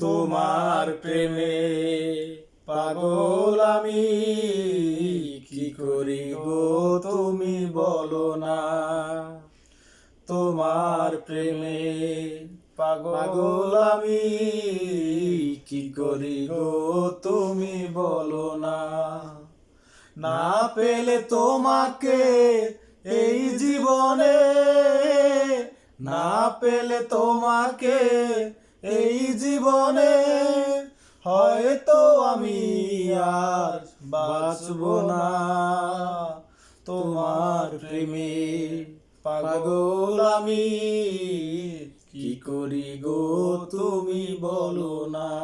তোমার প্রেমে পাগল আমি, কি করি গো তুমি বলো না। তোমার প্রেমে পাগল আমি, কি করি গো তুমি বলো না। না পেলে তোমাকে এই জীবনে, না পেলে তোমাকে এই জীবনে হয়তো আমি আর বাঁচব না। তোমার প্রেমে পাগল আমি। কি করি গো তুমি বলো না।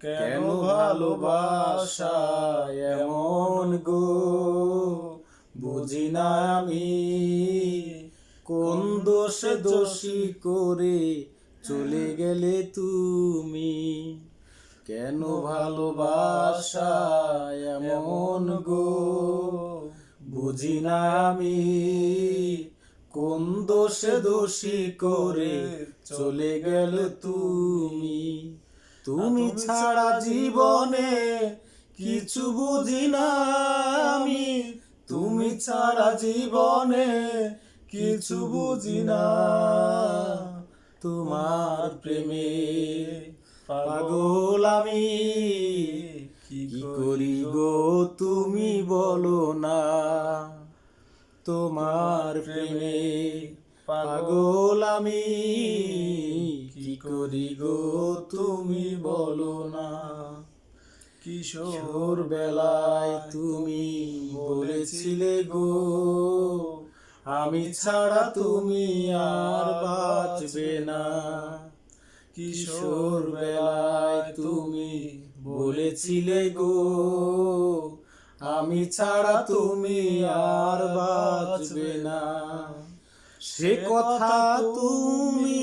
কেন ভালোবাসা এমন গো? বুঝি না আমি। কোন দোষে দোষী করে চলে গেলে তুমি কেন ভালোবাসা এমন গো? বুঝি না আমি কোন দোষে দোষী করে চলে গেল তুমি? তুমি ছাড়া জীবনে কিছু বুঝি না আমি। তুমি ছাড়া জীবনে কিছু বুঝি না। তোমার প্রেমে পাগল আমি। কি করি গো তুমি বলো না। তোমার প্রেমে পাগল আমি। কি করি গো তুমি বলো না। কিশোর বেলায় তুমি বলেছিলে গো আমি ছাড়া তুমি আর বাঁচবে না। কিশোর বেলায় তুমি বলেছিলে গো, আমি ছাড়া তুমি আর বাঁচবে না। সে কথা তুমি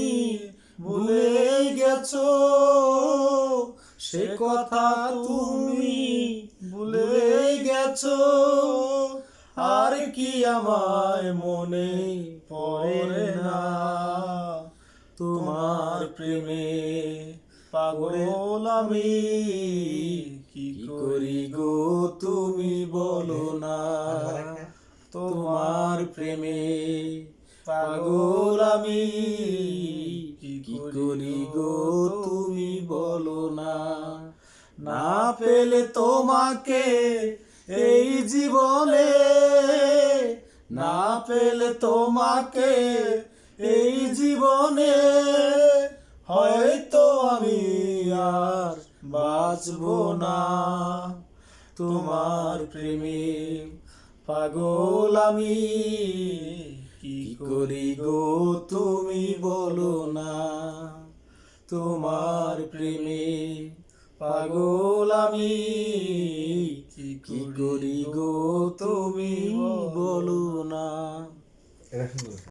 ভুলে গেছো, সে কথা তুমি ভুলে গেছো। আর কি আমায় মনে পড়ে না? তোমার প্রেমে পাগল আমি, কি করি গো তুমি বলো না? তোমার প্রেমে পাগল আমি, কি করি গো তুমি বলো না? না পেলে তোমাকে এই জীবনে না পেলে তোমাকে, এই জীবনে হয়তো আমি আর বাঁচব না। তোমার প্রেমে পাগল আমি, কি করি গো তুমি বলো না। তোমার প্রেমে পাগল আমি কি করি গো তুমি বলো না।